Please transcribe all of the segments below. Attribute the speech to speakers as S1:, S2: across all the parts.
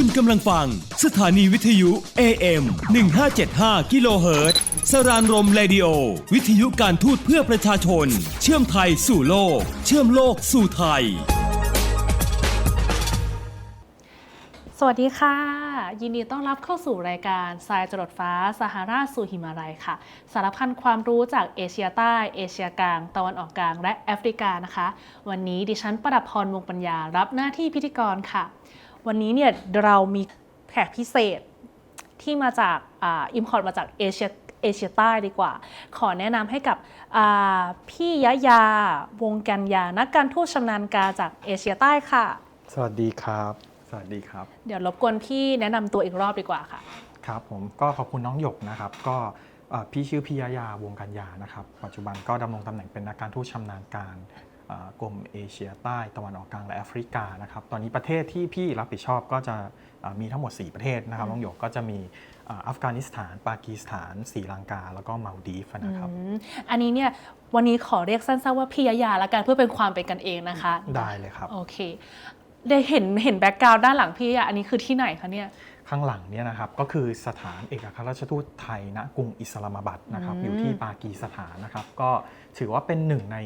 S1: คุณกำลังฟัง สถานีวิทยุ AM 1575กิโลเฮิรตซ์สรานรมเรดิโอ วิทยุการทูตเพื่อประชาชน เชื่อมไทยสู่โลก เชื่อมโลกสู่ไทย
S2: สวัสดีค่ะ ยินดีต้อนรับเข้าสู่รายการทรายจรดฟ้าสหราชสู่หิมาลัยค่ะ สารพันความรู้จากเอเชียใต้ เอเชียกลาง ตะวันออกกลางและแอฟริกานะคะ วันนี้ดิฉันประดับพรวงปัญญารับหน้าที่พิธีกรค่ะ วันนี้เนี่ยเรามีแขกพิเศษที่มาจากอิมพอร์ตมาจากเอเชียเอเชียใต้ดีกว่า ขอแนะนำให้กับอ่าพี่ยะยาวงกันยานักการทูตชำนาญการจากเอเชียใต้ค่ะ
S3: สวัสดีครับ สวัสดีครับ
S2: เดี๋ยวรบกวนพี่แนะนำตัวอีกรอบดีกว่าค่ะ
S3: ครับผมก็ขอบคุณน้องหยกนะครับ ก็เอ่อพี่ชื่อพิยายาวงกันยานะครับ ปัจจุบันก็ดำรงตำแหน่งเป็นนักการทูตชำนาญการเอ่อ กรมเอเชียใต้ตะวันออกกลางและแอฟริกานะครับตอนนี้ประเทศที่พี่รับผิดชอบก็จะเอ่อมีทั้งหมด 4 ประเทศนะครับน้องหยกก็จะมีเอ่ออัฟกานิสถาน ปากีสถานศรีลังกา แล้วก็มาลดีฟนะครับ
S2: อืมอันนี้เนี่ยวันนี้ขอเรียกสั้นๆว่าพี่ยายาละกันเพื่อเป็นความเป็นกันเองนะคะ
S3: ได้เลยครับ
S2: โอเค ได้เห็นเห็นแบ็กกราวด์ด้านหลังพี่ยายาอันนี้คือที่ไหนคะเนี่ย
S3: ข้างหลังเนี่ยนะครับก็คือสถานเอกอัครราชทูตไทยณกรุงอิสลามาบัดนะครับ
S2: อืม
S3: อยู่ที่ปากีสถานนะครับ ก็ถือว่าเป็นหนึ่งใน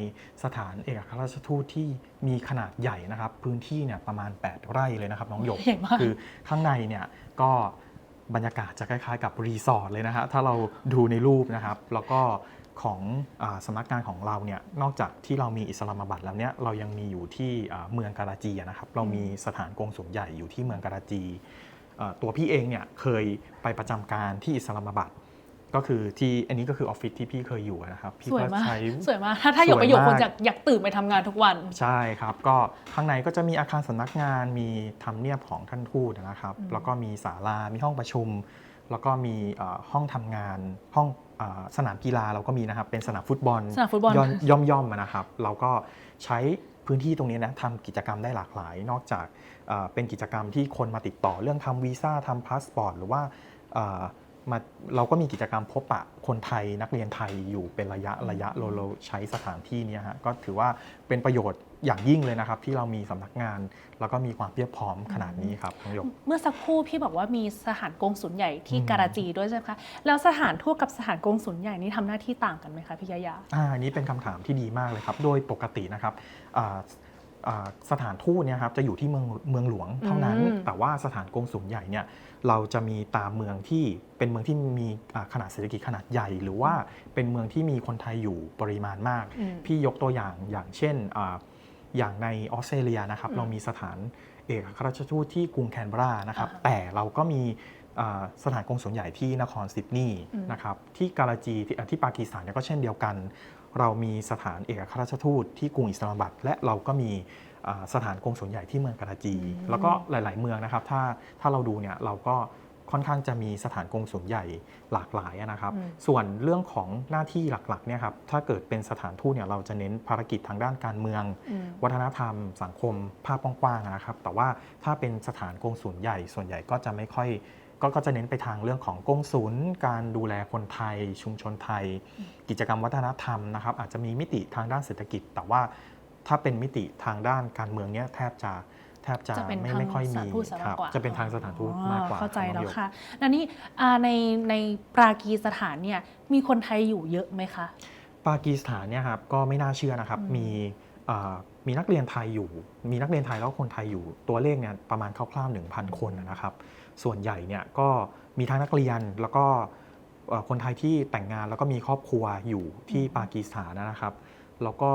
S3: สถานเอกอัครราชทูตที่มีขนาดใหญ่นะครับ พื้นที่เนี่ยประมาณ 8 ไร่เลยนะครับน้องหยก
S2: ใหญ่มาก
S3: คือข้างในเนี่ยก็บรรยากาศจะคล้ายๆกับรีสอร์ทเลยนะฮะถ้าเราดูในรูปนะครับ แล้วก็ของอาสำนักงานของเราเนี่ยนอกจากที่เรามีอิสลามาบัดแล้วเนี่ยเรายังมีอยู่ที่อ่าเมืองการาจีอะนะครับ เรามีสถานกงสุลใหญ่อยู่ที่เมืองการาจีเอ่อ ตัวพี่เองเนี่ยเคยไปประจำการที่อิสลามาบัดก็คือที่อันนี้ก็คือออฟฟิศที่พี่เคยอยู่นะครับพี่
S2: สวย
S3: ก็
S2: มาก
S3: ใช้
S2: สวยมากถ้าถ้าหยกไปหยก
S3: สวย
S2: ค
S3: มาก
S2: นอยากอยากตื่นไปทำงานทุกวัน
S3: ใช่ครับ ก็ข้างในก็จะมีอาคารสำนักงานมีทำเนียบของท่านทูตนะครับ
S2: อืม
S3: แล้วก็มีศาลา มีห้องประชุม แล้วก็มีเอ่อห้องทำงานห้องเอ่อสนามกีฬาเราก็มีนะครับเป็นสนามฟุตบอล
S2: สนามฟุตบอล
S3: ย่อมย่อมย่อมๆอะนะครับ เราก็ใช้พื้นที่ตรงนี้นะทำกิจกรรมได้หลากหลาย นอกจาก เอ่อเป็นกิจกรรมที่คนมาติดต่อเรื่องทำวีซ่าทำพาสปอร์ตหรือว่าเอ่อมาเราก็มีกิจกรรมพบปะคนไทยนักเรียนไทยอยู่เป็นระยะระยะเราเราใช้สถานที่เนี้ฮะก็ถือว่าเป็นประโยชน์อย่างยิ่งเลยนะครับ ที่เรามีสำนักงาน แล้วก็มีความเพียบพร้อมขนาดนี้ครับน้องหยก
S2: เมื่อสักครู่พี่บอกว่ามีสถานกงสุลใหญ่ที่
S3: อืม
S2: การาจีด้วยใช่ไหมคะแล้วสถานทูตกับสถานกงสุลใหญ่นี่ทำหน้าที่ต่างกันไหมคะพี่ยายา
S3: อ่าอันนี้เป็นคำถามที่ดีมากเลยครับ โดยปกตินะครับอ่าอ่า สถานทูตเนี่ยครับจะอยู่ที่เมืองเมืองหลวงเท่านั้น
S2: อืม
S3: แต่ว่าสถานกงสุลใหญ่เนี่ยเราจะมีตามเมืองที่เป็นเมืองที่มีอ่าขนาดเศรษฐกิจขนาดใหญ่ หรือว่าเป็นเมืองที่มีคนไทยอยู่ปริมาณมาก
S2: อืม
S3: พี่ยกตัวอย่างอย่างเช่นอาอย่างในออสเตรเลียนะครับ
S2: อืม
S3: เรามีสถานเอกอัครราชทูตที่กรุงแคนเบรานะครับ
S2: อ่าฮะ
S3: แต่เราก็มีอ่าสถานกงสุลใหญ่ที่นครซิดนีย์
S2: อืม
S3: นะครับที่กาลาจีที่อ่าที่ปากีสถานเนี่ยก็เช่นเดียวกัน เรามีสถานเอกอัครราชทูตที่กรุงอิสลามบัดและเราก็มีอ่าสถานกงสุลใหญ่ที่เมืองกาลาจี
S2: อืม
S3: แล้วก็หลาย ๆ เมืองนะครับ ถ้าถ้าเราดูเนี่ยเราก็ค่อนข้างจะมีสถานกงสุลใหญ่หลากหลายอะนะครับ
S2: อืม
S3: ส่วนเรื่องของหน้าที่หลักๆเนี่ยครับถ้าเกิดเป็นสถานทูตเนี่ยเราจะเน้นภารกิจทางด้านการเมือง
S2: อืม
S3: วัฒนธรรม สังคมภาพกว้างๆนะครับ แต่ว่าถ้าเป็นสถานกงสุลใหญ่ส่วนใหญ่ก็จะไม่ค่อย ก็ก็จะเน้นไปทางเรื่องของกงสุลการดูแลคนไทย ชุมชนไทย กิจกรรมวัฒนธรรมนะครับอาจจะมีมิติทางด้านเศรษฐกิจ แต่ว่าถ้าเป็นมิติทางด้านการเมืองเนี่ยแทบจะแทบจะ
S2: จะเป็น
S3: ไม่
S2: ทาง
S3: ไม่ค่อย
S2: สถา
S3: มี
S2: นทูตซะ
S3: ค
S2: มาก
S3: รับ
S2: กว่า
S3: จะเป็นทางสถานทูตมากกว่า
S2: เข้าใจ
S3: รับ
S2: แล้ว
S3: น้องหยก
S2: ค่ะแล้วนี่อ่าในในปรากีสถานเนี่ยมีคนไทยอยู่เยอะไหมคะ
S3: ปากีสถานเนี่ยครับก็ไม่น่าเชื่อนะครับ
S2: อืม
S3: มีเอ่อ มีนักเรียนไทยอยู่ มีนักเรียนไทยแล้วก็คนไทยอยู่ตัวเลขเนี่ยประมาณคร่าวๆ1,000 คนนะครับ ส่วนใหญ่เนี่ยก็มีทั้งนักเรียนแล้วก็เอ่อคนไทยที่แต่งงานแล้วก็มีครอบครัวอยู่ที่ปากีสถานนะครับ แล้วก็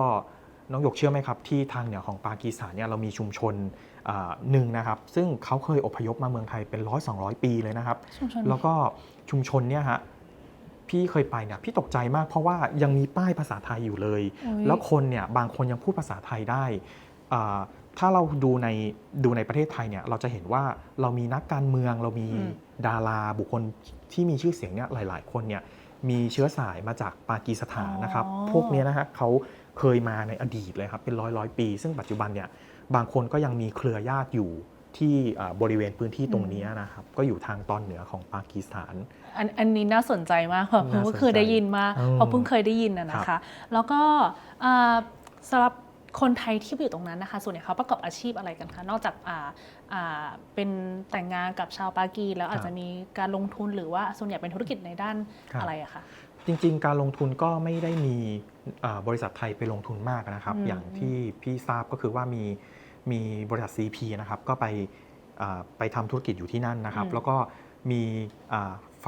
S3: น้องหยกเชื่อไหมครับที่ทางเหนือของปากีสถานเนี่ยเรามีชุมชนอ่าหนึ่งนะครับ ซึ่งเขาเคยอพยพมาเมืองไทยเป็นร้อยสองปีเลยนะครับ
S2: ชุมชน
S3: แล้วก็ชุมชนเนี่ยฮะ พี่เคยไปเนี่ยพี่ตกใจมากเพราะว่ายังมีป้ายภาษาไทยอยู่เลย
S2: อุ๊ย
S3: แล้วคนเนี่ยบางคนยังพูดภาษาไทยได้อ่าถ้าเราดูในดูในประเทศไทยเนี่ยเราจะเห็นว่าเรามีนักการเมืองเรามี
S2: อืม
S3: ดาราบุคคลที่มีชื่อเสียงเนี่ยหลาย ๆ คนเนี่ยมีเชื้อสายมาจากปากีสถานนะครับ
S2: อ๋อ
S3: พวกเนี้ยนะฮะเขาเคยมาในอดีตเลยครับเป็นร้อยร้อยปี ซึ่งปัจจุบันเนี่ยบางคนก็ยังมีเครือญาติอยู่ที่อ่าบริเวณพื้นที่ตรงเนี้ยนะครับ ก็อยู่ทางตอนเหนือของปากีสถาน
S2: อันอันนี้น่าสนใจมากเพราะ
S3: น่าสนใจ
S2: เพิ่งเคยได้ยินมา
S3: อืม
S2: เพราะเพิ่งเคยได้ยินนะนะ
S3: ครั
S2: คะ
S3: บ
S2: แล้วก็อ่าสำหรับคนไทยที่ไปอยู่ตรงนั้นนะคะ ส่วนใหญ่เขาประกอบอาชีพอะไรกันคะนอกจากอ่าอ่าเป็นแต่งงานกับชาวปากี แล้วอาจจะมีการลงทุนหรือว่าส่วนใหญ่เป็นธุรกิจในด้าน
S3: ครับ
S2: อะไรอะคะ
S3: จริงๆ การลงทุนก็ไม่ได้มีอ่าบริษัทไทยไปลงทุนมากนะครับ
S2: อืม
S3: อย่างที่พี่ทราบก็คือว่ามีมีบริษัท CP นะครับก็ไปอ่าไปทำธุรกิจอยู่ที่นั่นนะครับ
S2: อืม
S3: แล้วก็มี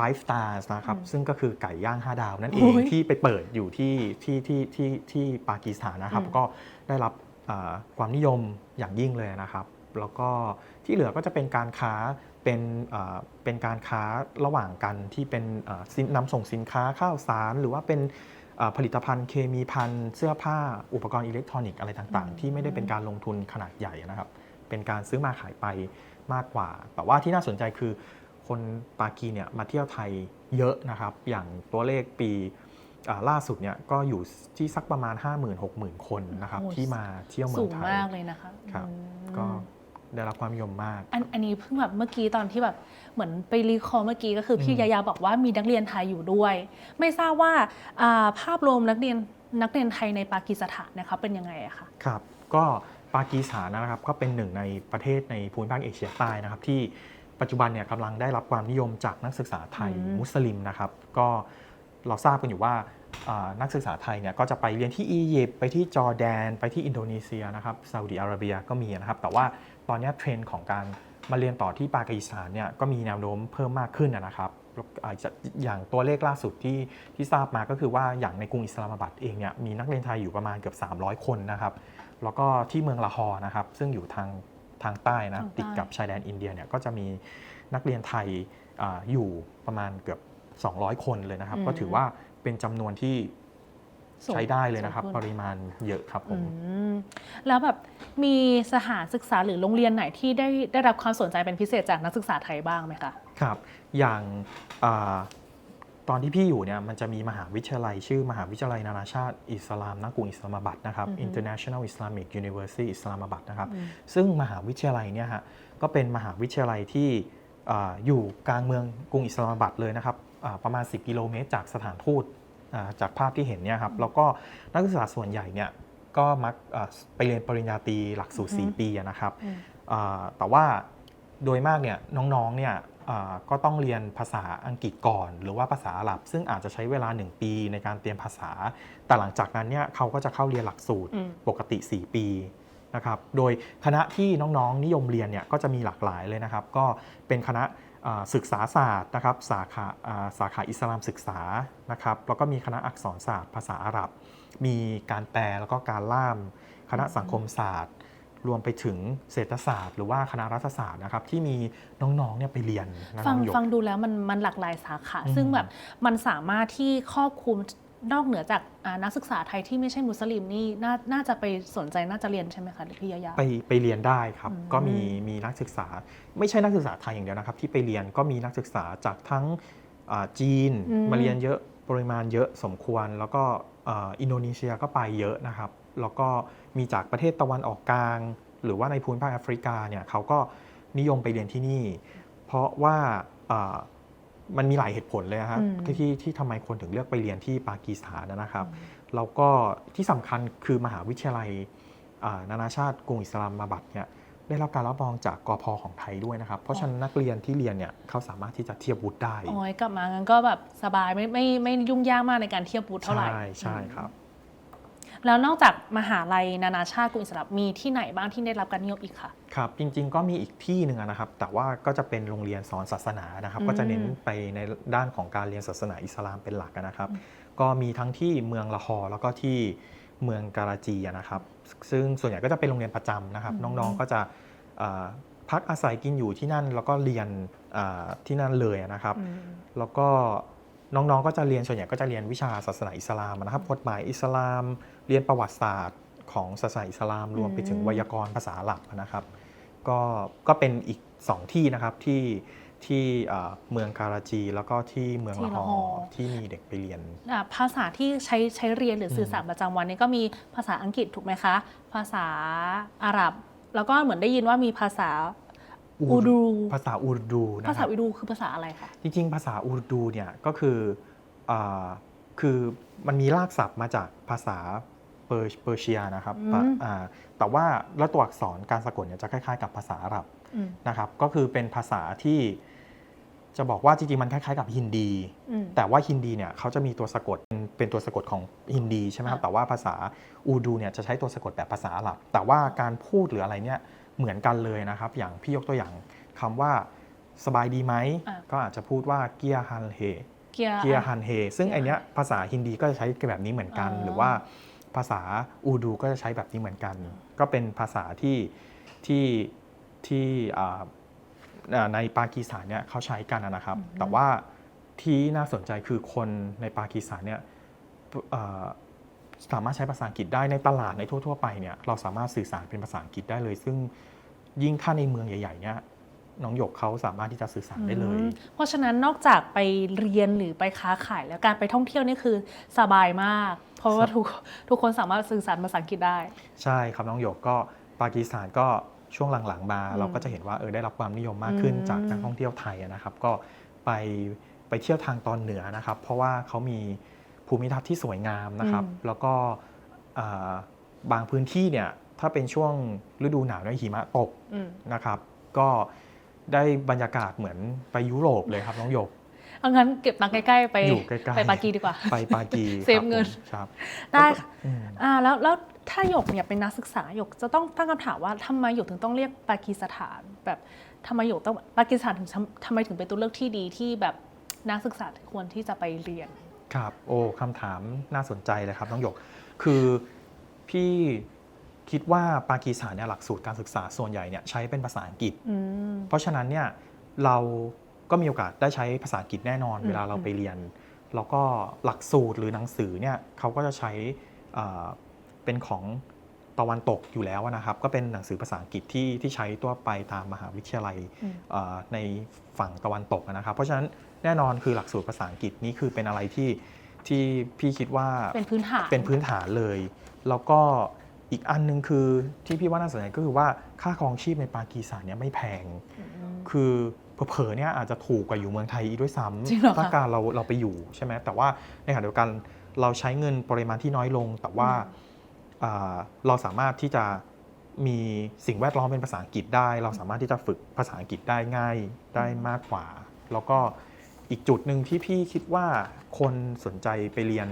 S3: อ่า five stars นะครับ
S2: อืม
S3: ซึ่งก็คือไก่ย่าง 5 ดาวนั่นเอ
S2: โอ้
S3: ง
S2: ย
S3: ที่ไปเปิดอยู่ที่ที่ที่ที่ที่ปากีสถานนะครับ
S2: อืม
S3: ก็ได้รับอ่าความนิยมอย่างยิ่งเลยนะครับ แล้วก็ที่เหลือก็จะเป็นการค้าเป็นอ่าเป็นการค้าระหว่างกันที่เป็นอ่าสินนำส่งสินค้าข้าวสาร หรือว่าเป็นอ่าผลิตภัณฑ์เคมีภัณฑ์เสื้อผ้าอุปกรณ์อิเล็กทรอนิกส์อะไรต่าง
S2: อืม
S3: ๆที่ไม่ได้เป็นการลงทุนขนาดใหญ่นะครับ เป็นการซื้อมาขายไปมากกว่า แต่ว่าที่น่าสนใจคือ คนปากีเนี่ยมาเที่ยวไทยเยอะนะครับ อย่างตัวเลขปีอ่าล่าสุดเนี่ยก็อยู่ที่สักประมาณ 50,000-60,000คนนะครับ
S2: โอ้โห
S3: ที่มาเที่ยวเมื
S2: สู
S3: อง
S2: ง
S3: ไทย
S2: มากเลยนะคะ
S3: ครับ
S2: อืม
S3: ก็ได้รับความนิยมมาก
S2: อันอันนี้เพิ่งแบบเมื่อกี้ตอนที่แบบเหมือนไปรีคอร์เมื่อกี้ก็คือพี่
S3: อืม
S2: ยายาบอกว่ามีนักเรียนไทยอยู่ด้วย ไม่ทราบว่าอ่าภาพรวมนักเรียนนักเรียนไทยในปากีสถานนะคะเป็นยังไงอะคะ
S3: ครับก็ปากีสถานนะครับก็เป็นหนึ่งในประเทศในภูมิภาคเอเชียใต้นะครับที่ ปัจจุบันเนี่ยกำลังได้รับความนิยมจากนักศึกษาไทย
S2: อืม
S3: มุสลิมนะครับ ก็เราทราบกันอยู่ว่าอ่านักศึกษาไทยเนี่ยก็จะไปเรียนที่อียิปต์ไปที่จอร์แดน ไปที่อินโดนีเซียนะครับซาอุดิอาระเบียก็มีนะครับ แต่ว่าตอนเนี้ยเทรนด์ของการมาเรียนต่อที่ปากีสถานเนี่ยก็มีแนวโน้มเพิ่มมากขึ้นนะครับแล้วอ่าจะอย่างตัวเลขล่าสุดที่ที่ทราบมาก็คือว่าอย่างในกรุงอิสลามบัดเองเนี่ยมีนักเรียนไทยอยู่ประมาณเกือบ 300 คนนะครับ แล้วก็ที่เมืองละฮอร์นะครับซึ่งอยู่ทาง ทางใต้นะ
S2: ทางใต้
S3: ติดกับชายแดนอินเดียเนี่ยก็จะมีนักเรียนไทยอาอยู่ประมาณเกือบ 200 คนเลยนะครับ ก็ถือว่าเป็นจำนวนที่
S2: สูง
S3: ใช้ได้เลยนะครับ
S2: สูง
S3: ป
S2: ขึ้น
S3: ริมาณเยอะครับผ
S2: อื
S3: ม
S2: มแล้วแบบมีสถานศึกษาหรือโรงเรียนไหนที่ได้ได้รับความสนใจเป็นพิเศษจากนักศึกษาไทยบ้างไหมคะ
S3: ครับ อย่างอา ตอนที่พี่อยู่เนี่ยมันจะมีมหาวิทยาลัย ชื่อมหาวิทยาลัยนานาชาติอิสลามณกรุงอิสลามบัดนะครับ
S2: อือฮึ
S3: International Islamic University Islamabad นะครับ
S2: อืม
S3: ซึ่งมหาวิทยาลัยเนี่ยฮะก็เป็นมหาวิทยาลัยที่อาอยู่กลางเมืองกรุงอิสลามบัดเลยนะครับอ่าประมาณ 10 กิโลเมตร จากสถานทูตอ่าจากภาพที่เห็นเนี่ยครับแล้วก็นักศึกษาส่วนใหญ่เนี่ยก็มักอ่าไปเรียนปริญญาตรีหลักสูตร
S2: อือฮึ
S3: 4ปีอะนะครับ
S2: อืม
S3: อ่าแต่ว่าโดยมากเนี่ยน้องๆเนี่ยอ่า ก็ต้องเรียนภาษาอังกฤษก่อน หรือว่าภาษาอาหรับ ซึ่งอาจจะใช้เวลา 1 ปีในการเตรียมภาษา แต่หลังจากนั้นเนี่ยเขาก็จะเข้าเรียนหลักสูตร
S2: อืม
S3: ปกติ 4 ปีนะครับโดยคณะที่น้องๆนิยมเรียนเนี่ยก็จะมีหลากหลายเลยนะครับ ก็เป็นคณะอ่าศึกษาศาสตร์นะครับสาขาอ่าสาขาอิสลามศึกษานะครับแล้วก็มีคณะอักษรศาสตร์ ภาษาอาหรับ มีการแปลแล้วก็การล่าม คณะสังคมศาสตร์ รวมไปถึงเศรษฐศาสตร์ หรือว่าคณะรัฐศาสตร์นะครับที่มีน้องๆเนี่ยไปเรียนนะ
S2: ฟั
S3: น้
S2: ง
S3: องหยก
S2: ฟังดูแล้วมันมันหลากหลายสาขา
S3: อืม
S2: ซึ่งแบบมันสามารถที่ครอบคลุมนอกเหนือจากอ่านักศึกษาไทยที่ไม่ใช่มุสลิมนี่นาน่าจะไปสนใจน่าจะเรียนใช่ไหมคะหรือพี่ยายา
S3: ไปไปเรียนได้ครับ
S2: อืม
S3: ก็มีมีนักศึกษา ไม่ใช่นักศึกษาไทยอย่างเดียวนะครับ ที่ไปเรียนก็มีนักศึกษาจากทั้งอ่าจีน
S2: อืม
S3: มาเรียนเยอะปริมาณเยอะสมควร แล้วก็อ่าอินโดนีเซียก็ไปเยอะนะครับ แล้วก็ มีจากประเทศตะวันออกกลาง หรือว่าในภูมิภาคแอฟริกาเนี่ยเขาก็นิยมไปเรียนที่นี่ เพราะว่าอ่ามันมีหลายเหตุผลเลยนะครับ
S2: อืม
S3: ที่ที่ทำไมคนถึงเลือกไปเรียนที่ปากีสถานนะครับแล้วก็ที่สำคัญคือมหาวิทยาลัยอ่านานาชาติกรุงอิสลามมาบัดเนี่ยได้รับการรับรองจากกพของไทยด้วยนะครับ เพราะฉะนั้นนักเรียนที่เรียนเนี่ยเขาสามารถที่จะเทียบวุฒิได้
S2: โอ้ยกลับมางั้นก็แบบสบายไม่ไม่ไม่ยุ่งยากมากในการเทียบวุฒิเท่าไหร่
S3: ใช่ใช่ครับ
S2: แล้วนอกจากมหาลัยนานาชาติกรุงอิสระมีที่ไหนบ้างที่ได้รับการนิยมอีกค่ะ
S3: ครับ จริงๆ ก็มีอีกที่หนึ่งนะครับ แต่ว่าก็จะเป็นโรงเรียนสอนศาสนานะครับ
S2: อืม
S3: ก็จะเน้นไปในด้านของการเรียนศาสนาอิสลามเป็นหลักนะครับ
S2: อืม
S3: ก็มีทั้งที่เมืองละฮอร์แล้วก็ที่เมืองการาจีอะนะครับ ซึ่งส่วนใหญ่ก็จะเป็นโรงเรียนประจำนะครับ
S2: อืม
S3: น้องๆก็จะเอ่อพักอาศัยกินอยู่ที่นั่นแล้วก็เรียนอ่าที่นั่นเลยนะครับ
S2: อืม
S3: แล้วก็ น้องๆ ก็จะเรียนส่วนใหญ่ก็จะเรียนวิชาศาสนาอิสลามนะครับกฎหมายอิสลาม เรียนประวัติศาสตร์ของศาสนาอิสลาม รวมไปถึง
S2: อืม
S3: ไวยากรณ์ภาษาอาหรับนะครับ ก็ก็เป็นอีก 2 ที่นะครับที่ที่เอ่อเมืองการาจี แล้วก็ที่เมือง
S2: ที่
S3: ละฮ
S2: ละ
S3: อ
S2: ฮอ
S3: ร์ที่มีเด็กไปเรียน
S2: อ่าภาษาที่ใช้ใช้เรียนหรือสื่อสารประจำวันนี้ก็มีภาษาอังกฤษถูกไหมคะ ภาษาอาหรับ แล้วก็เหมือนได้ยินว่ามีภาษา
S3: อู
S2: อู
S3: ร
S2: ดู
S3: ภาษาอูรดูนะ
S2: ภา
S3: ค
S2: ษา
S3: รับ
S2: อูดูคือภาษาอะไรคะ
S3: จริง ๆ ภาษาอูรดูเนี่ยก็คืออาคือมันมีรากศัพท์มาจากภาษาเปอร์เปอร์เซียนะครับ
S2: อืม
S3: ปะอ่าแต่ว่าแล้วตัวอักษรการสะกดเนี่ยจะคล้ายๆ กับภาษาอาหรับ
S2: อืม
S3: นะครับ ก็คือเป็นภาษาที่จะบอกว่าจริงๆ มันคล้ายๆกับฮินดี
S2: อืม
S3: แต่ว่าฮินดีเนี่ยเขาจะมีตัวสะกดเป็นตัวสะกดของฮินดีใช่ไหมครับ
S2: อะ
S3: แต่ว่าภาษาอูดูเนี่ยจะใช้ตัวสะกดแบบภาษาอาหรับ แต่ว่าการพูดหรืออะไรเนี่ย เหมือนกันเลยนะครับ อย่างพี่ยกตัวอย่างคำว่าสบายดีไหม
S2: อะ
S3: ก็อาจจะพูดว่าเกียฮันเฮ
S2: เกียร์
S3: เกียฮันเฮซึ่งไอเนี้ยภาษาฮินดีก็จะใช้แบบนี้เหมือนกัน
S2: อ๋อ
S3: หรือว่าภาษาอูดูก็จะใช้แบบนี้เหมือนกัน ก็เป็นภาษาที่ที่ที่อ่าอ่าในปากีสถานเนี่ยเขาใช้กันนะครับ แต่ว่าที่น่าสนใจคือคนในปากีสถานเนี่ยเอ่อสามารถใช้ภาษาอังกฤษได้ในตลาดในทั่ว ๆ ไปเนี่ยเราสามารถสื่อสารเป็นภาษาอังกฤษได้เลย ซึ่ง ยิ่งถ้าในเมืองใหญ่ๆเนี่ยน้องหยกเขาสามารถที่จะสื่อสารได้เลย
S2: อืมเพราะฉะนั้นนอกจากไปเรียนหรือไปค้าขายแล้วการไปท่องเที่ยวนี่คือสบายมาก เพราะว่าทุกทุกคนสามารถสื่อสารภาษาอังกฤษได้
S3: ใช่ครับน้องหยกก็ปากีสถานก็ช่วงหลังๆมา
S2: อืม
S3: เราก็จะเห็นว่าเออได้รับความนิยมมากขึ้น
S2: อืม
S3: จากนักท่องเที่ยวไทยอะนะครับ ก็ไปไปเที่ยวทางตอนเหนือนะครับ เพราะว่าเขามีภูมิทัศน์ที่สวยงามนะครับ แล้วก็อ่าบางพื้นที่เนี่ย ถ้าเป็นช่วงฤดูหนาวเนี่ยหิมะตก
S2: อืม
S3: นะครับ ก็ได้บรรยากาศเหมือนไปยุโรปเลยครับน้องหยก
S2: เอางั้นเก็บตังค์ใกล้ๆไป
S3: อยู่ใกล้ๆ
S2: ไปปากีดีกว่า
S3: ไปปากี
S2: เซฟ
S3: ครับ
S2: เงิน
S3: ผมครับ
S2: ได้ค่ะ
S3: อืม
S2: อ่าแล้วแล้วถ้าหยกเนี่ยเป็นนักศึกษาหยกจะต้องตั้งคำถามว่าทำไมหยกถึงต้องเรียกปากีสถานแบบทำไมหยกต้องปากีสถานถึงทำทำไมถึงเป็นตัวเลือกที่ดีที่แบบนักศึกษาควรที่จะไปเรียน
S3: ครับ โอ้คำถามน่าสนใจเลยครับน้องหยก คือพี่ คิดว่าปากีสถานเนี่ยหลักสูตรการศึกษาส่วนใหญ่เนี่ยใช้เป็นภาษาอังกฤษ
S2: อืม
S3: เพราะฉะนั้นเนี่ยเราก็มีโอกาสได้ใช้ภาษาอังกฤษแน่นอน
S2: อืม
S3: เวลาเราไปเรียน แล้วก็หลักสูตรหรือหนังสือเนี่ยเขาก็จะใช้อ่าเป็นของตะวันตกอยู่แล้วนะครับ ก็เป็นหนังสือภาษาอังกฤษที่ที่ใช้ตัวไปตามมหาวิทยาลัย
S2: อืม
S3: อ่าในฝั่งตะวันตกนะครับ เพราะฉะนั้นแน่นอนคือหลักสูตรภาษาอังกฤษนี่คือเป็นอะไรที่ที่พี่คิดว่า
S2: เป็นพื้นฐาน
S3: เป็นพื้นฐานเลย แล้วก็ อีกอันหนึงคือที่พี่ว่าน่าสนใจก็คือว่าค่าครองชีพในปากีสถานเนี่ยไม่แพง
S2: อืม
S3: คือเผลอๆเนี่ยอาจจะถูกกว่าอยู่เมืองไทยอีกด้วยซ้
S2: จริงเหรอำคะ
S3: ถ้าการเราเราไปอยู่ใช่ไหมแต่ว่าในขณะเดียวกันเราใช้เงินปริมาณที่น้อยลง แต่ว่าอ่าเราสามารถที่จะมีสิ่งแวดล้อมเป็นภาษาอังกฤษได้ เราสามารถที่จะฝึกภาษาอังกฤษได้ง่ายได้มากกว่า แล้วก็อีกจุดหนึ่งที่พี่คิดว่าคนสนใจไปเรียน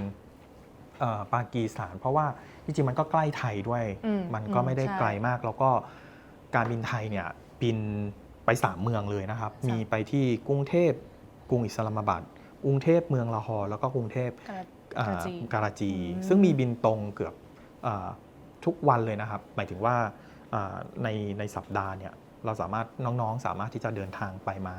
S3: เอ่อปากีสถาน เพราะว่า จริงๆมันก็ใกล้ไทยด้วย
S2: อืม
S3: มันก็ไม่ได้
S2: อืมใช่
S3: ไกลมาก แล้วก็การบินไทยเนี่ยบินไปสามเมืองเลยนะครับ
S2: ใช่
S3: มีไปที่กรุงเทพกรุงอิสลามบัดกรุงเทพเมืองลาฮอร์แล้วก็กรุงเทพ
S2: กระ
S3: อ่าก
S2: ระจี
S3: การาจี
S2: อืม
S3: ซึ่งมีบินตรงเกือบอาทุกวันเลยนะครับ หมายถึงว่าอ่าในในสัปดาห์เนี่ยเราสามารถน้องๆสามารถที่จะเดินทางไปมา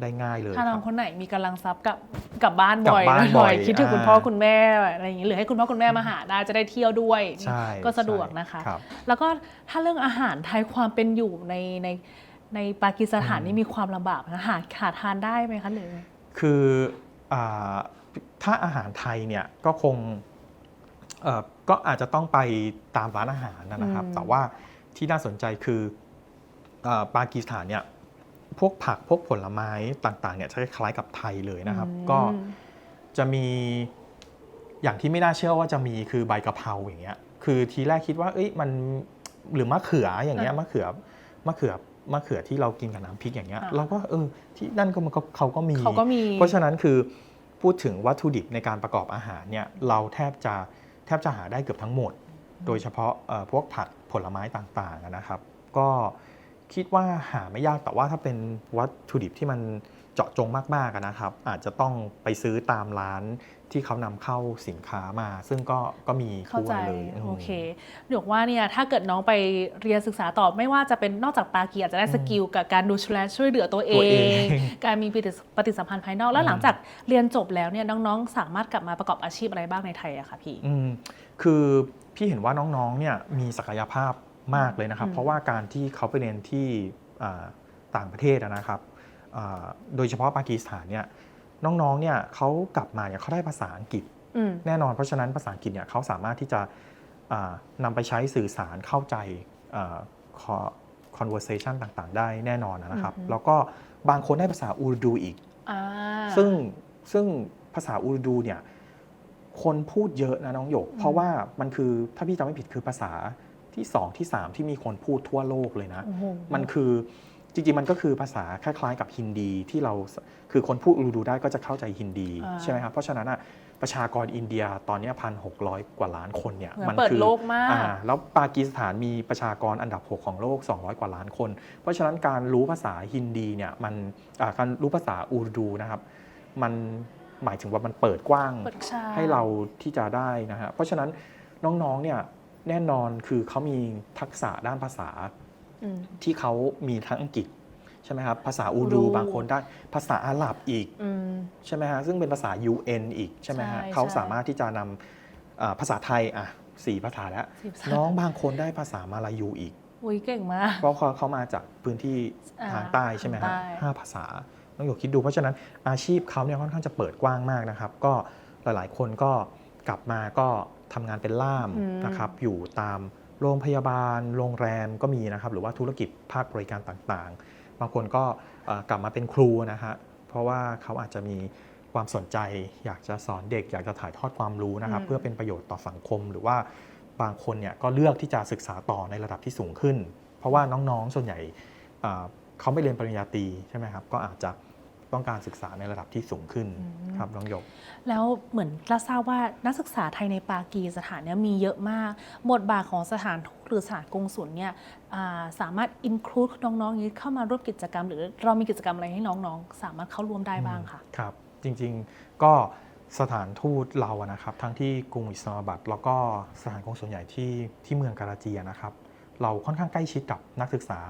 S3: ได้ง่ายเลย
S2: ถ้าน้อง
S3: ครับ
S2: คนไหนมีกำลังทรัพย์กับกลับบ้านบ่อย
S3: กลับบ้านบ่อย
S2: คิดถึงคุณ
S3: อ่า
S2: พ่อคุณแม่อะไรอย่างนี้หรือให้คุณพ่อคุณแม่มาหาได้จะได้เที่ยวด้วย
S3: ใช่
S2: ก็สะดวก
S3: ใช่
S2: นะคะ
S3: ครับ
S2: แล้วก็ถ้าเรื่องอาหารไทยความเป็นอยู่ในในในปากีสถาน
S3: อืม
S2: นี่มีความลำบากนะหาหาทานได้ไหมคะหรือ
S3: คืออาถ้าอาหารไทยเนี่ยก็คงเอ่อก็อาจจะต้องไปตามร้านอาหารนะนะครับ
S2: อืม
S3: แต่ว่าที่น่าสนใจคืออาปากีสถานเนี่ย พวกผักพวกผลไม้ต่างๆเนี่ยจะคล้ายๆกับไทยเลยนะครับ
S2: อืม
S3: ก็จะมีอย่างที่ไม่น่าเชื่อว่าจะมีคือใบกะเพราอย่างเงี้ย คือทีแรกคิดว่าเอ้ยมันหรือมะเขืออย่างเงี้ยมะเขือมะเขือมะเขือที่เรากินกับน้ำพริกอย่างเงี้ยเราก็เออที่นั่นก็มันก็เขาก็มี
S2: เขาก็มี
S3: เพราะฉะนั้นคือพูดถึงวัตถุดิบในการประกอบอาหารเนี่ยเราแทบจะแทบจะหาได้เกือบทั้งหมด โดยเฉพาะเอ่อพวกผักผลไม้ต่างๆอะนะครับ ก็ คิดว่าหาไม่ยากแต่ว่าถ้าเป็นวัตถุดิบที่มันเจาะจงมากๆอะนะครับ อาจจะต้องไปซื้อตามร้านที่เขานำเข้าสินค้ามา ซึ่งก็ก็มี
S2: เข้า
S3: ทั่ว
S2: ใจ
S3: เลยม
S2: โอเคเดี๋ยวว่าเนี่ยถ้าเกิดน้องไปเรียนศึกษาต่อไม่ว่าจะเป็นนอกจากปากีอาจจะได้สกิลกับการดูแลช่วยเหลือตัวเอ
S3: ตัวเอง
S2: งการมีปฏิปฏิสัมพันธ์ภายนอก แล้วหลังจากเรียนจบแล้วเนี่ยน้องๆ สามารถกลับมาประกอบอาชีพอะไรบ้างในไทยอะคะพี่
S3: อืมคือพี่เห็นว่าน้องๆเนี่ยมีศักยภาพ มากเลยนะครับ
S2: อืม
S3: เพราะว่าการที่เขาไปเรียนที่อ่าต่างประเทศอะนะครับอ่าโดยเฉพาะปากีสถานเนี่ยน้องๆเนี่ยเขากลับมาเนี่ยเขาได้ภาษาอังกฤษ
S2: อืม
S3: แน่นอนเพราะฉะนั้นภาษาอังกฤษเนี่ยเขาสามารถที่จะอ่านำไปใช้สื่อสารเข้าใจอ่า co- conversation ต่างๆ ได้แน่นอนนะครับ
S2: อือฮึ
S3: แล้วก็บางคนได้ภาษาอูรดูอีก
S2: อ่า
S3: ซึ่งซึ่งภาษาอูรดูเนี่ยคนพูดเยอะนะน้องหยก เพราะว่ามันคือถ้าพี่จำไม่ผิดคือภาษา ที่สองที่สามที่มีคนพูดทั่วโลกเลยนะ
S2: โอ้โห
S3: มันคือจริงๆ มันก็คือภาษาคล้ายๆกับฮินดีที่เราคือคนพูดอูรูดูได้ก็จะเข้าใจฮินดี
S2: อ่า
S3: ใช่ไหมครับเพราะฉะนั้นอะประชากรอินเดียตอนเนี้พันหกกว่าล้านคนเนี่ย
S2: เหมือนเปิดโลกมาก
S3: อ่แล้วปากีสถานมีประชากรอันดับ 6 ของโลก 200 กว่าล้านคน เพราะฉะนั้นการรู้ภาษาฮินดีเนี่ยมันอ่าการรู้ภาษาอูรดูนะครับมันหมายถึงว่ามันเปิดกว้าง
S2: เปิดใช่
S3: ให้เราที่จะได้นะฮะเพราะฉะนั้นน้องๆเนี่ย แน่นอนคือเขามีทักษะด้านภาษา
S2: อืม
S3: ที่เขามีทั้งอังกฤษใช่ไหมครับภาษาอู
S2: อู
S3: ดู
S2: รู
S3: บางคนได้ภาษาอาหรับอีก
S2: อืม
S3: ใช่ไหมฮะซึ่งเป็นภาษา UN อีกใช่ไหมฮะ
S2: ใช่
S3: เขา
S2: ใช่
S3: สามารถที่จะนำอ่าภาษาไทยอะสี่ภาษาแล้ว
S2: สิบสาม
S3: น้องบางคนได้ภาษามาลายูอีก
S2: อุ้ยเก่งมาก
S3: เพราะเขาเขามาจากพื้นที่
S2: อ่า
S3: ทางใต้ใช่ไหม
S2: ทา
S3: ฮะ
S2: งใต้
S3: ห้าภาษาต้องอยู่คิดดูเพราะฉะนั้นอาชีพเขาเนี่ยค่อนข้างจะเปิดกว้างมากนะครับ ก็หลายๆ คนก็ กลับมาก็ทำงานเป็นล่าม
S2: อืม
S3: นะครับอยู่ตามโรงพยาบาล โรงแรมก็มีนะครับ หรือว่าธุรกิจภาคบริการต่างๆ บางคนก็เอ่อกลับมาเป็นครูนะฮะเพราะว่าเขาอาจจะมีความสนใจ อยากจะสอนเด็ก อยากจะถ่ายทอดความรู้นะครับ
S2: อืม
S3: เพื่อเป็นประโยชน์ต่อสังคม หรือว่าบางคนเนี่ยก็เลือกที่จะศึกษาต่อในระดับที่สูงขึ้น เพราะว่าน้องๆส่วนใหญ่อ่าเขาไม่เรียนปริญญาตรีใช่ไหมครับก็อาจจะ ต้องการศึกษาในระดับที่สูงขึ้น
S2: อืม
S3: ครับน้องหยก
S2: แล้วเหมือนเราทราบว่านักศึกษาไทยในปากีสถานเนี่ยมีเยอะมาก บทบาทของสถานทูตหรือสถานกงสุลเนี่ยอ่าสามารถอินคลูดน้องๆนี้เข้ามาร่วมกิจกรรม หรือเรามีกิจกรรมอะไรให้น้องๆ สามารถเข้าร่วมได้บ้างค่ะ
S3: ครับ จริงๆก็สถานทูตเราอะนะครับ ทั้งที่กรุงอิสลามบัดแล้วก็สถานกงสุลใหญ่ที่ที่เมืองการาจีอะนะครับ เราค่อนข้างใกล้ชิดกับนักศึกษา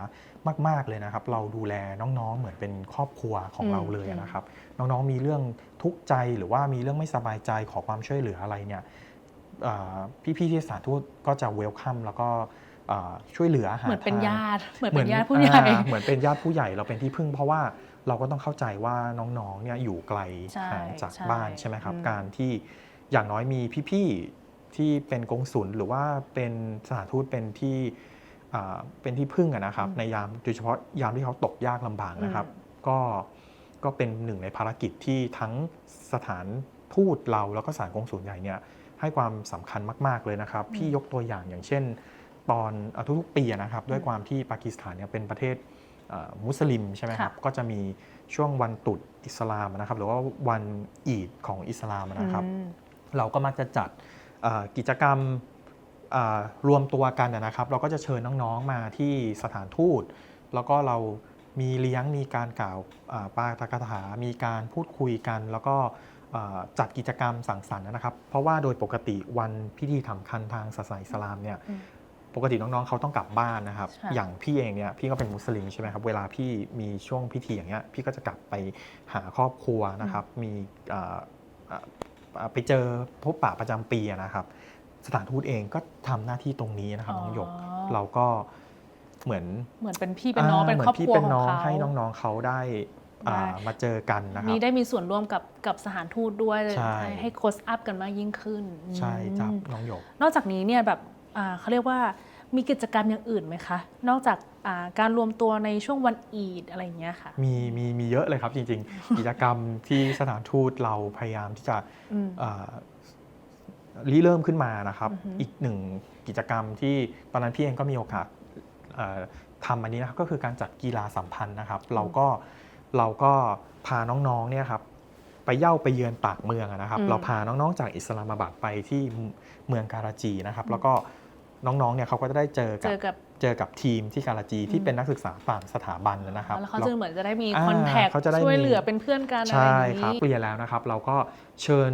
S3: มาก ๆ เลยนะครับ เราดูแลน้องๆ เหมือนเป็นครอบครัวของ
S2: อืม
S3: เราเลย
S2: อืม
S3: นะครับ น้องๆ มีเรื่องทุกข์ใจหรือว่ามีเรื่องไม่สบายใจขอความช่วยเหลืออะไรเนี่ยอ่าพี่ๆที่สถานทูตก็จะเวลคัมแล้วก็อ่าช่วยเหลือหา
S2: เหมือนเป็น
S3: ทาง
S2: ญาติเหมือนเป็นญาติผู้ใหญ่
S3: อ่าเหมือนเป็นญาติผู้ใหญ่เราเป็นที่พึ่ง เพราะว่าเราก็ต้องเข้าใจว่าน้องๆเนี่ยอยู่ไกล
S2: ใช่
S3: ห่างจาก
S2: ใช่
S3: บ้านใช่ไหมครับ
S2: อืม
S3: การที่อย่างน้อยมีพี่ๆที่เป็นกงสุลหรือว่าเป็นสถานทูตเป็นที่อ่า เป็นที่พึ่งอะนะครับในยามโดยเฉพาะยามที่เขาตกยากลำบากนะครับ ก็ก็เป็นหนึ่งในภารกิจที่ทั้งสถานทูตเราแล้วก็สถานกงสุลใหญ่เนี่ยให้ความสำคัญมาก ๆเลยนะครับ
S2: อืม
S3: พี่ยกตัวอย่างอย่างเช่น ตอนเอ่อทุกๆปีอะนะครับ ด้วย
S2: อืม
S3: ความที่ปากีสถานเนี่ยเป็นประเทศเอ่อมุสลิมใช่ไหมครับ
S2: ค่ะ
S3: ก็จะมีช่วงวันตรุษอิสลามนะครับ หรือว่าวันอีดของอิสลามนะครับ
S2: อืม
S3: เราก็มักจะจัดเอ่อกิจกรรมเอ่อ รวมตัวกันนะครับ เราก็จะเชิญน้องๆมาที่สถานทูต แล้วก็เรามีเลี้ยงมีการกล่าวอ่าปาตกถา มีการพูดคุยกัน แล้วก็เอ่อจัดกิจกรรมสังสรรค์นะครับ เพราะว่าโดยปกติวันพิธีสำคัญทางศาสนาอิสลามเนี่ย
S2: อืม
S3: ปกติน้องๆเขาต้องกลับบ้านนะครับ
S2: ใช่
S3: อย่างพี่เองเนี่ยพี่ก็เป็นมุสลิมใช่ไหมครับ เวลาพี่มีช่วงพิธีอย่างเงี้ยพี่ก็จะกลับไปหาครอบครัวนะครับ มีเอ่อเอ่อเอ่อไปเจอพบปะประจำปีอะนะครับ สถานทูตเองก็ทำหน้าที่ตรงนี้นะครับน้องหยก
S2: อ๋อ
S3: เราก็เหมือน
S2: เหมือนเป็นพี่เป็นน้องเป็น
S3: หมื
S2: ครอบ
S3: พี่
S2: ครัว
S3: เป็น
S2: ของ
S3: น้อง
S2: เขา
S3: ให้น้องๆเขาได้อ่า
S2: ได้
S3: มาเจอกันนะครั
S2: มี
S3: บ
S2: ได้มีส่วนร่วมกับกับสถานทูตด้วย
S3: ใช่
S2: ให้ให้โคสอัพกันมากยิ่งขึ้น
S3: ใช่จับ
S2: อืม
S3: น้องหยก
S2: นอกจากนี้เนี่ยแบบอ่าเขาเรียกว่ามีกิจกรรมอย่างอื่นไหมคะ นอกจากอ่าการรวมตัวในช่วงวันอีดอะไรอย่างเงี้ยค่ะ
S3: มีมีมีเยอะเลยครับจริง ๆ กิจกรรมที่สถานทูตเราพยายามที่จะ
S2: อืม
S3: อ่า ริเริ่มขึ้นมานะครับ
S2: อือฮึ
S3: อีกหนึ่งกิจกรรมที่ตอนนั้นพี่เองก็มีโอกาสเอ่อทำอันนี้นะครับก็คือการจัดกีฬาสัมพันธ์นะครับ เราก็เราก็พาน้องๆเนี่ยครับไปเย่าไปเยือนปากเมืองอะนะครับ
S2: อืม
S3: เราพาน้องๆจากอิสลามบัดไปที่เมืองการาจีนะครับ แล้วก็น้องๆเนี่ยเขาก็จะได้เจอ
S2: เจ
S3: กับ
S2: อกับ
S3: เจอกับทีมที่การาจีที่
S2: อืม
S3: เป็นนักศึกษาต่างสถาบันนะครับ
S2: แล้วเขาจะเหมือนจะได้มี
S3: อ่า
S2: คอนแทค
S3: เขาจะได้
S2: ช่วย
S3: มี
S2: เหลือเป็นเพื่อนกันอะไรอ
S3: ใช่
S2: ย่าง
S3: ครับ
S2: นี้
S3: เปลี่ยนแล้วนะครับ เราก็เชิญ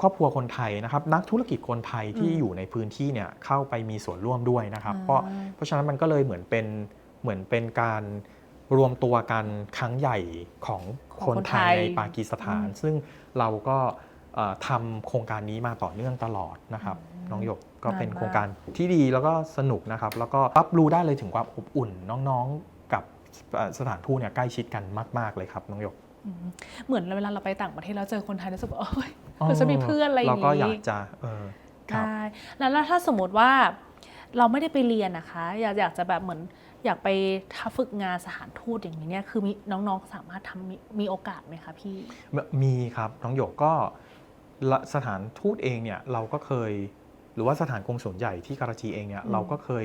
S3: ครอบครัวคนไทยนะครับนักธุรกิจคนไทยที่
S2: อืม
S3: อยู่ในพื้นที่เนี่ยเข้าไปมีส่วนร่วมด้วยนะครับ
S2: อ่า
S3: เพราะเพราะฉะนั้นมันก็เลยเหมือนเป็นเหมือนเป็นการรวมตัวกันครั้งใหญ่ของคนไทยในปากีสถาน ซึ่งเราก็เอ่อทำโครงการนี้มาต่อเนื่องตลอดนะครับน้องหยกก็เป็นโครงการที่ดีแล้วก็สนุกนะครับ แล้วก็รับรู้ได้เลยถึงความอบอุ่นน้องๆกับเอ่อสถานทูตเนี่ยใกล้ชิดกันมาก ๆเลยครับน้องหยก
S2: อืม เหมือนเวลาเราไปต่างประเทศแล้วเจอคนไทยรู้สึกว่าโอ้ยเราจะมีเพื่อนอะไรอย่าง
S3: เราก็อยา
S2: นี้
S3: กจะเออครับ
S2: ได้แล้วแล้วถ้าสมมติว่าเราไม่ได้ไปเรียนนะคะ อยากอยากจะแบบเหมือนอยากไปทำฝึกงานสถานทูตอย่างนี้เนี่ยคือมีน้องๆสามารถทำมีมีโอกาสไหมคะพี่
S3: มีครับน้องหยกก็ละสถานทูตเองเนี่ยเราก็เคย หรือว่าสถานกงสุลใหญ่ที่การาจีเองเนี่ย
S2: อืม
S3: เราก็เคย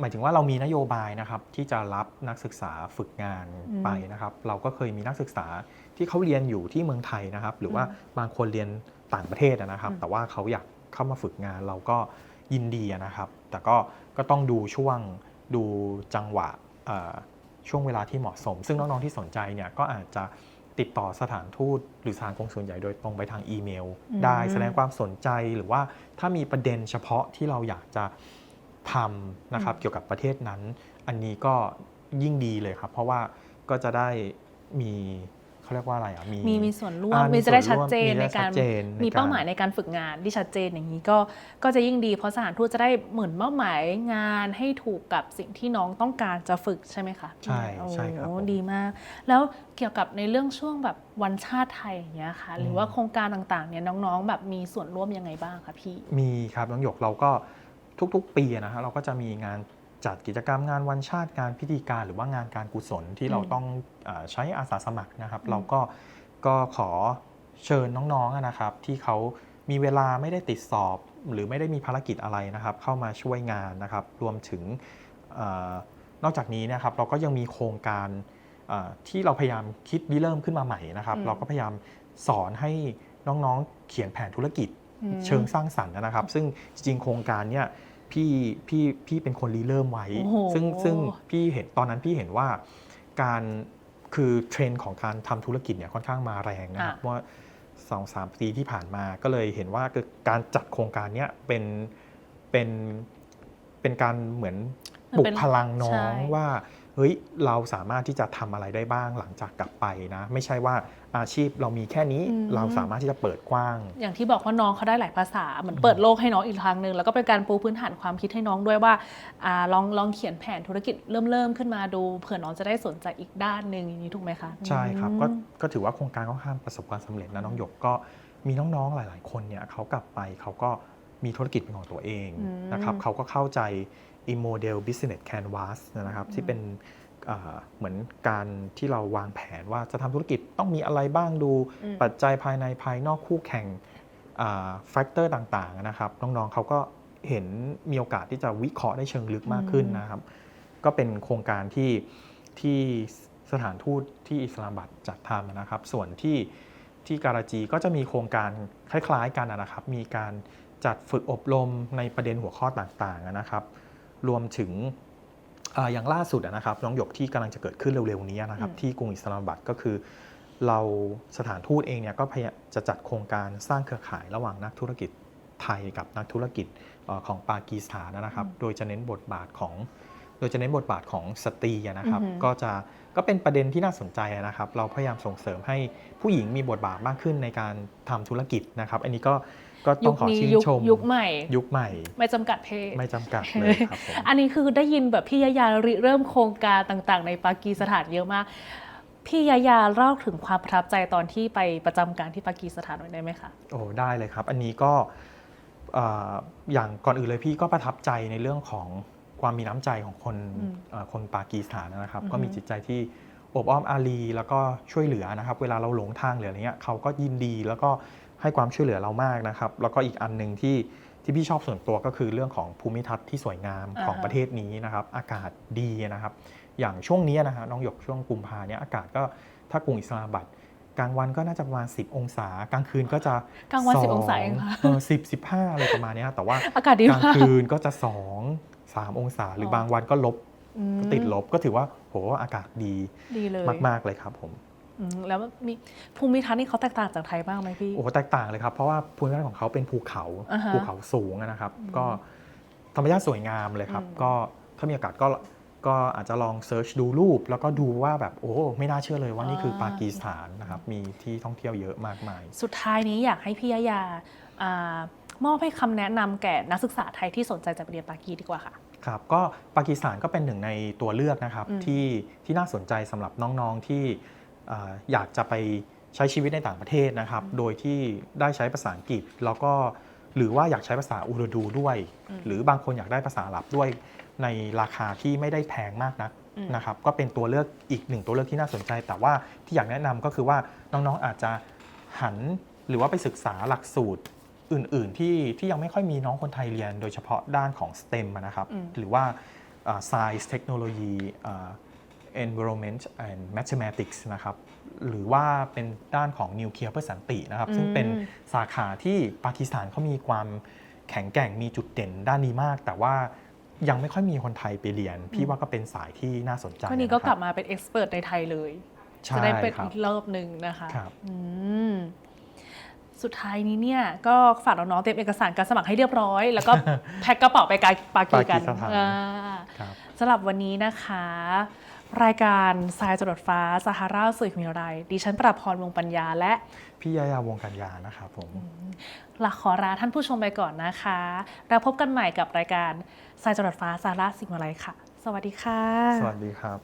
S3: หมายถึงว่าเรามีนโยบายนะครับที่จะรับนักศึกษาฝึกงาน
S2: อืม
S3: ไปนะครับ เราก็เคยมีนักศึกษาที่เขาเรียนอยู่ที่เมืองไทยนะครับ หรือว่า
S2: อืม
S3: บางคนเรียนต่างประเทศนะครับ
S2: อืม
S3: แต่ว่าเขาอยากเข้ามาฝึกงานเราก็ยินดีนะครับ แต่ก็ก็ต้องดูช่วงดูจังหวะเอ่อช่วงเวลาที่เหมาะสม ซึ่งน้องๆที่สนใจเนี่ยก็อาจจะติดต่อสถานทูตหรือสถานกงสุลใหญ่โดยตรงไปทางอีเมล
S2: อืม
S3: ได้แสดงความสนใจหรือว่าถ้ามีประเด็นเฉพาะที่เราอยากจะ ทำนะครับเกี่ยวกับประเทศนั้น อันนี้ก็ยิ่งดีเลยครับ เพราะว่าก็จะได้มีเขาเรียกว่าอะไรอะมี
S2: มีมีส่วนร่วม
S3: อ่ามี
S2: มีจะได้
S3: ส่
S2: ชั
S3: วน
S2: ด
S3: ร่วม
S2: เจน
S3: มี
S2: ใน
S3: ได้
S2: การ
S3: ชัดเจนใน
S2: มีเป้าหมาย
S3: การ
S2: ในการฝึกงานที่ชัดเจนอย่างนี้ก็ก็จะยิ่งดีเพราะสถานทูตจะได้เหมือนมอบหมายงานให้ถูกกับสิ่งที่น้องต้องการจะฝึกใช่ไหมคะ
S3: ใช่ใช่ครับ
S2: โอ้
S3: ผม
S2: ดีมาก แล้วเกี่ยวกับในเรื่องช่วงแบบวันชาติไทยอย่างเงี้ยค่ะ หรือว่า
S3: อืม
S2: โครงการต่างๆเนี่ยน้องๆ แบบมีส่วนร่วมยังไงบ้างคะพี่
S3: มีครับน้องหยกเราก็ ทุกๆ ปีนะฮะเราก็จะมีงานจัดกิจกรรมงานวันชาติงานพิธีการหรือว่างานการกุศลที่เรา
S2: อืม
S3: ต้องเออใช้อาสาสมัครนะครับ
S2: อืม
S3: เราก็ก็ขอเชิญน้องๆอะนะครับที่เขามีเวลาไม่ได้ติดสอบ หรือไม่ได้มีภารกิจอะไรนะครับ เข้ามาช่วยงานนะครับรวมถึงเออนอกจากนี้เนะครับเราก็ยังมีโครงการเอ่อที่เราพยายามคิดริเริ่มขึ้นมาใหม่นะครับ
S2: อืม
S3: เราก็พยายามสอนให้น้องๆเขียนแผนธุรกิจ
S2: อืม
S3: เชิงสร้างสรรค์นะครับ ซึ่งจริงๆโครงการเนี่ยพี่พี่พี่เป็นคนรีเริ่มไว้
S2: โอ้โห
S3: ซึ่งซึ่งพี่เห็นตอนนั้นพี่เห็นว่าการคือเทรนด์ของการทำธุรกิจเนี่ยค่อนข้างมาแรงนะครับว่าสองสามปีที่ผ่านมาก็เลยเห็นว่าการจัดโครงการเนี้ยเป็นเป็นเป็นการเหมือนปลุกพลังน้องว่า เฮ้ยเราสามารถที่จะทำอะไรได้บ้างหลังจากกลับไปนะ ไม่ใช่ว่าอาชีพเรามีแค่นี้เราสามารถที่จะเปิดกว้าง
S2: อย่างที่บอกว่าน้องเขาได้หลายภาษาเหมือนเปิดโลกให้น้องอีกทางหนึ่งแล้วก็เป็นการปูพื้นฐานความคิดให้น้องด้วยว่าอาลองลองเขียนแผนธุรกิจเริ่มเริ่มขึ้นมาดูเผื่อน้องจะได้สนใจอีกด้านหนึ่งอย่างนี้ถูกไหมคะ
S3: ใช่ครับ
S2: อืม
S3: ก็ก็ถือว่าโครงการค่อนข้างประสบความสำเร็จนะน้องหยกก็มีน้องๆหลาย ๆ คนเนี่ยเขากลับไปเขาก็มีธุรกิจเป็นของตัวเอง
S2: อืม
S3: นะครับเขาก็เข้าใจ i model business canvas นะครับที่เป็นอ่าเหมือนการที่เราวางแผนว่าจะทำธุรกิจต้องมีอะไรบ้างดู
S2: อืม
S3: ปัจจัยภายในภายนอกคู่แข่งแฟกเตอร์ต่างๆนะครับ น้องๆเขาก็เห็นมีโอกาสที่จะวิเคราะห์ได้เชิงลึกมากขึ้นนะครับ ก็เป็นโครงการที่ที่สถานทูตที่อิสลามบัดจัดทำนะครับ ส่วนที่ที่การาจีก็จะมีโครงการคล้ายๆกันนะครับ มีการจัดฝึกอบรมในประเด็นหัวข้อต่างๆนะครับ รวมถึงอาอย่างล่าสุดอะนะครับน้องหยกที่กำลังจะเกิดขึ้นเร็วๆนี้นะครับ
S2: อืม
S3: ที่กรุงอิสลามบัดก็คือ เราสถานทูตเองเนี่ยก็พยายามจะจัดโครงการสร้างเครือข่ายระหว่างนักธุรกิจไทยกับนักธุรกิจเอ่อของปากีสถานนะครับ โดยจะเน้นบทบาทของโดยจะเน้นบทบาทของสตรีอะนะครับ
S2: อือหือ
S3: ก็จะก็เป็นประเด็นที่น่าสนใจนะครับ เราพยายามส่งเสริมให้ผู้หญิงมีบทบาทมากขึ้นในการทำธุรกิจนะครับ อันนี้ก็ ก็ต้
S2: ยุ
S3: อง
S2: ค
S3: ขอ
S2: นี้
S3: ชื่น
S2: ยุค
S3: ชม
S2: ยุคใหม่
S3: ยุคใหม่
S2: ไม่จำกัดเพศ
S3: ไม่จำกัดเลยครับผม
S2: อันนี้คือได้ยินแบบพี่ยายาริเริ่มโครงการต่างๆ ในปากีสถานเยอะมากพี่ยายาเล่าถึงความประทับใจตอนที่ไปประจำการที่ปากีสถานหน่อยได้ไหมคะ
S3: โอ้ได้เลยครับ อันนี้ก็เอ่ออย่างก่อนอื่นเลยพี่ก็ประทับใจในเรื่องของความมีน้ำใจของคน
S2: อืม
S3: เอ่อคนปากีสถานนะครับ
S2: อือฮึ
S3: ก็มีจิตใจที่อบอ้อมอารีแล้วก็ช่วยเหลือนะครับ เวลาเราหลงทางหรืออะไรเงี้ยเขาก็ยินดีแล้วก็ ให้ความช่วยเหลือเรามากนะครับ แล้วก็อีกอันหนึ่งที่ที่พี่ชอบส่วนตัวก็คือเรื่องของภูมิทัศน์ที่สวยงามของ
S2: อ่าฮะ
S3: ประเทศนี้นะครับ อากาศดีนะครับ อย่างช่วงนี้นะฮะน้องหยกช่วงกุมภาเนี่ยอากาศก็ถ้ากรุงอิสลามบัดกลางวันก็น่าจะประมาณ 10 องศา กลางคืนก็จะ
S2: กลางวัน
S3: ส
S2: 10องศาเองค่ะ
S3: เออสิบสิบห้าอะไรประมาณเนี้ยแต่ว่า
S2: อากาศดี
S3: กลาง
S2: มาก
S3: คืนก็จะ 2 3 องศา หรือ
S2: อ
S3: บางวันก็ลบ
S2: อืม
S3: ติดลบก็ถือว่าโหอากาศดี
S2: ดีเลย
S3: มาก ๆ เลยครับผม
S2: อืมแล้วมีภูมิทัศน์นี่เขาแตกต่างจากไทยบ้างไหมพี่
S3: โอ้โหแตกต่างเลยครับเพราะว่าภูมิทัศน์ของเขาเป็นภูเขา
S2: อ่าฮะ
S3: ภูเขาสูงนะครับ ก็ธรรมชาติสวยงามเลยครับ
S2: อืม
S3: ก็ถ้ามีโอกาสก็ก็อาจจะลองเซิร์ชดูรูป แล้วก็ดูว่าแบบโอ้ไม่น่าเชื่อเลยว่านี่คือปากีสถานนะครับมีที่ท่องเที่ยวเยอะมากมาย
S2: สุดท้ายนี้อยากให้พี่ยายาอามอบให้คำแนะนำแก่นักศึกษาไทยที่สนใจจะไปเรียนปากีดีกว่าค่ะ
S3: ครับก็ปากีสถานก็เป็นหนึ่งในตัวเลือกนะครับ
S2: อืม
S3: ที่ที่น่าสนใจสำหรับน้องๆที่เอ่ออยากจะไปใช้ชีวิตในต่างประเทศนะครับ โดยที่ได้ใช้ภาษาอังกฤษ แล้วก็หรือว่าอยากใช้ภาษาอูรดูด้วย
S2: อืม
S3: หรือบางคนอยากได้ภาษาอาหรับด้วย ในราคาที่ไม่ได้แพงมากนัก
S2: อืม
S3: นะครับ ก็เป็นตัวเลือกอีกหนึ่งตัวเลือกที่น่าสนใจ แต่ว่าที่อยากแนะนำก็คือว่าน้องๆอาจจะหันรือว่าไปศึกษาหลักสูตรอื่น ๆ ที่ที่ยังไม่ค่อยมีน้องคนไทยเรียน โดยเฉพาะด้านของ STEM อะนะครับ
S2: อืม
S3: หรือว่าอ่า Science Technology อ่า Environment and Mathematics นะครับหรือว่าเป็นด้านของนิวเคลียร์เพื่อสันตินะครับ ซึ่งเป็นสาขาที่ปากีสถานเขามีความแข็งแกร่งมีจุดเด่นด้านนี้มาก แต่ว่ายังไม่ค่อยมีคนไทยไปเรียน พี่ว่าก็เป็นสายที่น่าสนใจ
S2: ก็นี่ก็ะ
S3: ค
S2: ก
S3: รั
S2: ลับมาเป็นเอ็กซ์เพรสในไทยเลย
S3: ใช่
S2: จะได้เป็น
S3: ครับ
S2: อีกรอบหนึ่งนะคะ
S3: ครับ
S2: อืมสุดท้ายนี้เนี่ยก็ฝากน้องๆเตรียมเอกสารการสมัครให้เรียบร้อย แล้วก็แพ็คกระเป๋าไปไกลปากีกัน
S3: ปากีสถาน
S2: อ่า
S3: ครับ
S2: สำหรับวันนี้นะคะ รายการทรายจรดฟ้าสหราชสื่อมิไรดิฉันประพรวงปัญญาและ
S3: พี่ยายาวงการยานะครับผม
S2: ลาขอลาท่านผู้ชมไปก่อนนะคะ แล้วพบกันใหม่กับรายการทรายจรดฟ้าสหราชสิ่งมิไรค่ะ สวัสดีค่ะ
S3: สวัสดีครับ